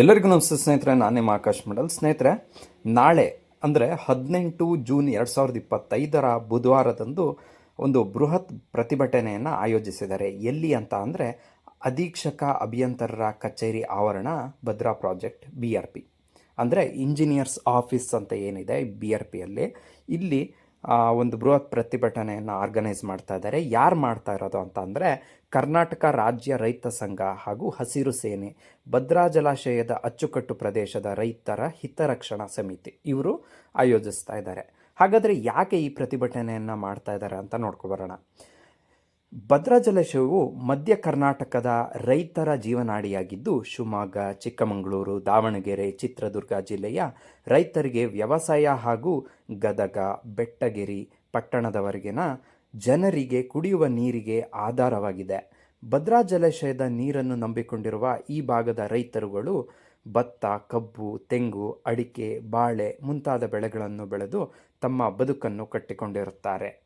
ಎಲ್ಲರಿಗೂ ನಮಸ್ತೆ ಸ್ನೇಹಿತರೆ, ನಾನು ಆಕಾಶ್ ಮಂಡಲ್. ಸ್ನೇಹಿತರೆ, ನಾಳೆ ಅಂದರೆ ಹದಿನೆಂಟು ಜೂನ್ ಎರಡು ಸಾವಿರದ ಇಪ್ಪತ್ತೈದರ ಬುಧವಾರದಂದು ಒಂದು ಬೃಹತ್ ಪ್ರತಿಭಟನೆಯನ್ನು ಆಯೋಜಿಸಿದ್ದಾರೆ. ಎಲ್ಲಿ ಅಂತ ಅಂದರೆ ಅಧೀಕ್ಷಕ ಅಭಿಯಂತರರ ಕಚೇರಿ ಆವರಣ Bhadra project B R P. ಅಂದರೆ ಇಂಜಿನಿಯರ್ಸ್ ಆಫೀಸ್ ಅಂತ ಏನಿದೆ, ಬಿ ಆರ್ ಪಿಯಲ್ಲಿ. ಇಲ್ಲಿ ಒಂದು ಬೃಹತ್ ಪ್ರತಿಭಟನೆಯನ್ನು ಆರ್ಗನೈಸ್ ಮಾಡ್ತಾ ಇದ್ದಾರೆ. ಯಾರು ಮಾಡ್ತಾ ಇರೋದು ಅಂತ ಅಂದರೆ ಕರ್ನಾಟಕ ರಾಜ್ಯ ರೈತ ಸಂಘ ಹಾಗೂ ಹಸಿರು ಸೇನೆ, ಭದ್ರಾ ಜಲಾಶಯದ ಅಚ್ಚುಕಟ್ಟು ಪ್ರದೇಶದ ರೈತರ ಹಿತರಕ್ಷಣಾ ಸಮಿತಿ. ಇವರು ಆಯೋಜಿಸ್ತಾ ಇದ್ದಾರೆ. ಹಾಗಾದರೆ ಯಾಕೆ ಈ ಪ್ರತಿಭಟನೆಯನ್ನು ಮಾಡ್ತಾ ಇದ್ದಾರೆ ಅಂತ ನೋಡ್ಕೊಬರೋಣ ಭದ್ರಾ ಜಲಾಶಯವು ಮಧ್ಯ ಕರ್ನಾಟಕದ ರೈತರ ಜೀವನಾಡಿಯಾಗಿದ್ದು, ಶಿವಮೊಗ್ಗ, ಚಿಕ್ಕಮಗಳೂರು, ದಾವಣಗೆರೆ, ಚಿತ್ರದುರ್ಗ ಜಿಲ್ಲೆಯ ರೈತರಿಗೆ ವ್ಯವಸಾಯ ಹಾಗೂ ಗದಗ, ಬೆಟ್ಟಗಿರಿ ಪಟ್ಟಣದವರೆಗಿನ ಜನರಿಗೆ ಕುಡಿಯುವ ನೀರಿಗೆ ಆಧಾರವಾಗಿದೆ. ಭದ್ರಾ ಜಲಾಶಯದ ನೀರನ್ನು ನಂಬಿಕೊಂಡಿರುವ ಈ ಭಾಗದ ರೈತರುಗಳು ಭತ್ತ, ಕಬ್ಬು, ತೆಂಗು, ಅಡಿಕೆ, ಬಾಳೆ ಮುಂತಾದ ಬೆಳೆಗಳನ್ನು ಬೆಳೆದು ತಮ್ಮ ಬದುಕನ್ನು ಕಟ್ಟಿಕೊಂಡಿರುತ್ತಾರೆ.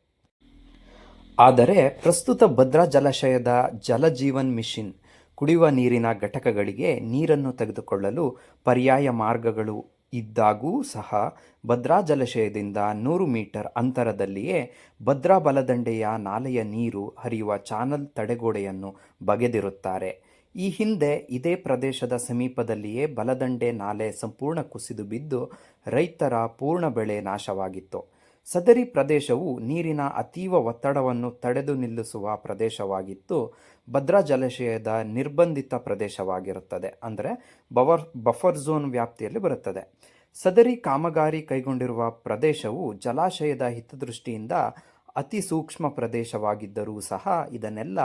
ಆದರೆ ಪ್ರಸ್ತುತ ಭದ್ರಾ ಜಲಾಶಯದ ಜಲಜೀವನ್ ಮಿಷನ್ ಕುಡಿಯುವ ನೀರಿನ ಘಟಕಗಳಿಗೆ ನೀರನ್ನು ತೆಗೆದುಕೊಳ್ಳಲು ಪರ್ಯಾಯ ಮಾರ್ಗಗಳು ಇದ್ದಾಗೂ ಸಹ ಭದ್ರಾ ಜಲಾಶಯದಿಂದ ನೂರು ಮೀಟರ್ ಅಂತರದಲ್ಲಿಯೇ ಭದ್ರಾ ಬಲದಂಡೆಯ ನಾಲೆಯ ನೀರು ಹರಿಯುವ ಚಾನಲ್ ತಡೆಗೋಡೆಯನ್ನು ಬಗೆದಿರುತ್ತಾರೆ. ಈ ಹಿಂದೆ ಇದೇ ಪ್ರದೇಶದ ಸಮೀಪದಲ್ಲಿಯೇ ಬಲದಂಡೆ ನಾಲೆ ಸಂಪೂರ್ಣ ಕುಸಿದು ಬಿದ್ದು ರೈತರ ಪೂರ್ಣ ಬೆಳೆ ನಾಶವಾಗಿತ್ತು. ಸದರಿ ಪ್ರದೇಶವು ನೀರಿನ ಅತೀವ ಒತ್ತಡವನ್ನು ತಡೆದು ನಿಲ್ಲಿಸುವ ಪ್ರದೇಶವಾಗಿತ್ತು. ಭದ್ರಾ ಜಲಾಶಯದ ನಿರ್ಬಂಧಿತ ಪ್ರದೇಶವಾಗಿರುತ್ತದೆ. ಅಂದರೆ ಬವರ್, ಬಫರ್ ಝೋನ್ ವ್ಯಾಪ್ತಿಯಲ್ಲಿ ಬರುತ್ತದೆ. ಸದರಿ ಕಾಮಗಾರಿ ಕೈಗೊಂಡಿರುವ ಪ್ರದೇಶವು ಜಲಾಶಯದ ಹಿತದೃಷ್ಟಿಯಿಂದ ಅತಿ ಸೂಕ್ಷ್ಮ ಪ್ರದೇಶವಾಗಿದ್ದರೂ ಸಹ ಇದನ್ನೆಲ್ಲ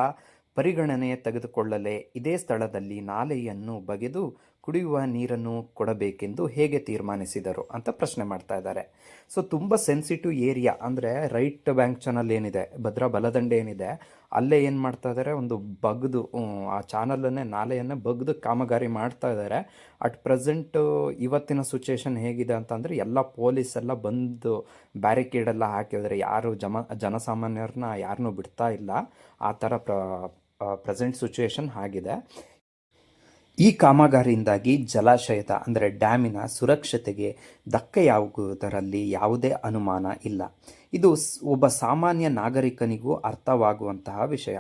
ಪರಿಗಣನೆ ತೆಗೆದುಕೊಳ್ಳಲೇ ಇದೇ ಸ್ಥಳದಲ್ಲಿ ನಾಲೆಯನ್ನು ಬಗೆದು ಕುಡಿಯುವ ನೀರನ್ನು ಕೊಡಬೇಕೆಂದು ಹೇಗೆ ತೀರ್ಮಾನಿಸಿದರು ಅಂತ ಪ್ರಶ್ನೆ ಮಾಡ್ತಾ ಇದ್ದಾರೆ. ಸೊ ತುಂಬ ಸೆನ್ಸಿಟಿವ್ ಏರಿಯಾ ಅಂದರೆ ರೈಟ್ ಬ್ಯಾಂಕ್ ಚಾನಲ್ ಏನಿದೆ, ಭದ್ರಾ ಬಲದಂಡೆ ಏನಿದೆ, ಅಲ್ಲೇ ಏನು ಮಾಡ್ತಾ ಇದ್ದಾರೆ, ಒಂದು ಬಗ್ದು, ಆ ಚಾನಲನ್ನೇ ನಾಲೆಯನ್ನು ಬಗ್ದು ಕಾಮಗಾರಿ ಮಾಡ್ತಾ ಇದ್ದಾರೆ. ಅಟ್ ಪ್ರೆಸೆಂಟು ಇವತ್ತಿನ ಸಿಚುವೇಶನ್ ಹೇಗಿದೆ ಅಂತಂದರೆ ಎಲ್ಲ ಪೊಲೀಸ್ ಎಲ್ಲ ಬಂದು ಬ್ಯಾರಿಕೇಡ್ ಎಲ್ಲ ಹಾಕಿದ್ದಾರೆ. ಯಾರು ಜಮ, ಜನಸಾಮಾನ್ಯರನ್ನ ಯಾರನ್ನೂ ಬಿಡ್ತಾ ಇಲ್ಲ. ಆ ಥರ ಪ್ರ ಪ್ರೆಸೆಂಟ್ ಸಿಚುವೇಶನ್ ಆಗಿದೆ. ಈ ಕಾಮಗಾರಿಯಿಂದಾಗಿ ಜಲಾಶಯದ, ಅಂದರೆ ಡ್ಯಾಮಿನ ಸುರಕ್ಷತೆಗೆ ಧಕ್ಕೆಯಾಗುವುದರಲ್ಲಿ ಯಾವುದೇ ಅನುಮಾನ ಇಲ್ಲ. ಇದು ಒಬ್ಬ ಸಾಮಾನ್ಯ ನಾಗರಿಕನಿಗೂ ಅರ್ಥವಾಗುವಂತಹ ವಿಷಯ.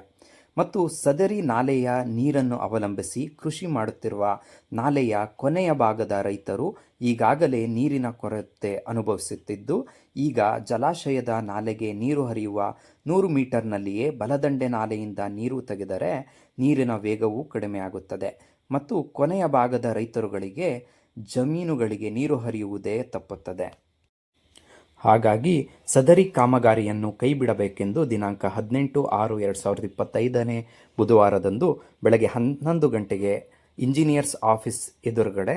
ಮತ್ತು ಸದರಿ ನಾಲೆಯ ನೀರನ್ನು ಅವಲಂಬಿಸಿ ಕೃಷಿ ಮಾಡುತ್ತಿರುವ ನಾಲೆಯ ಕೊನೆಯ ಭಾಗದ ರೈತರು ಈಗಾಗಲೇ ನೀರಿನ ಕೊರತೆ ಅನುಭವಿಸುತ್ತಿದ್ದು, ಈಗ ಜಲಾಶಯದ ನಾಲೆಗೆ ನೀರು ಹರಿಯುವ ನೂರು ಮೀಟರ್ನಲ್ಲಿಯೇ ಬಲದಂಡೆ ನಾಲೆಯಿಂದ ನೀರು ತೆಗೆದರೆ ನೀರಿನ ವೇಗವು ಕಡಿಮೆಯಾಗುತ್ತದೆ ಮತ್ತು ಕೊನೆಯ ಭಾಗದ ರೈತರುಗಳಿಗೆ ಜಮೀನುಗಳಿಗೆ ನೀರು ಹರಿಯುವುದೇ ತಪ್ಪುತ್ತದೆ. ಹಾಗಾಗಿ ಸದರಿ ಕಾಮಗಾರಿಯನ್ನು ಕೈಬಿಡಬೇಕೆಂದು ದಿನಾಂಕ ಹದಿನೆಂಟು ಆರು ಎರಡು ಸಾವಿರದ ಇಪ್ಪತ್ತೈದನೇ ಬುಧವಾರದಂದು ಬೆಳಗ್ಗೆ ಹನ್ನೊಂದು ಗಂಟೆಗೆ ಇಂಜಿನಿಯರ್ಸ್ ಆಫೀಸ್ ಎದುರುಗಡೆ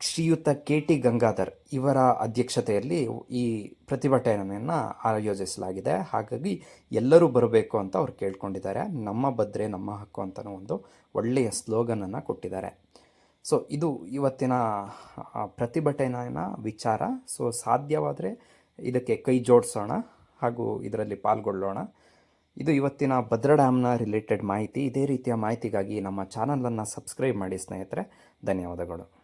ಶ್ರೀಯುತ ಕೆ ಟಿ ಗಂಗಾಧರ್ ಇವರ ಅಧ್ಯಕ್ಷತೆಯಲ್ಲಿ ಈ ಪ್ರತಿಭಟನೆಯನ್ನು ಆಯೋಜಿಸಲಾಗಿದೆ. ಹಾಗಾಗಿ ಎಲ್ಲರೂ ಬರಬೇಕು ಅಂತ ಅವ್ರು ಕೇಳ್ಕೊಂಡಿದ್ದಾರೆ. ನಮ್ಮ ಭದ್ರೆ, ನಮ್ಮ ಹಕ್ಕು ಅಂತಲೂ ಒಂದು ಒಳ್ಳೆಯ ಸ್ಲೋಗನನ್ನು ಕೊಟ್ಟಿದ್ದಾರೆ. ಸೊ ಇದು ಇವತ್ತಿನ ಪ್ರತಿಭಟನೆಯ ವಿಚಾರ. ಸೊ ಸಾಧ್ಯವಾದರೆ ಇದಕ್ಕೆ ಕೈ ಜೋಡಿಸೋಣ ಹಾಗೂ ಇದರಲ್ಲಿ ಪಾಲ್ಗೊಳ್ಳೋಣ. ಇದು ಇವತ್ತಿನ ಭದ್ರಾ ಡ್ಯಾಮ್ನ ರಿಲೇಟೆಡ್ ಮಾಹಿತಿ. ಇದೇ ರೀತಿಯ ಮಾಹಿತಿಗಾಗಿ ನಮ್ಮ ಚಾನಲನ್ನು ಸಬ್ಸ್ಕ್ರೈಬ್ ಮಾಡಿ ಸ್ನೇಹಿತರೆ. ಧನ್ಯವಾದಗಳು.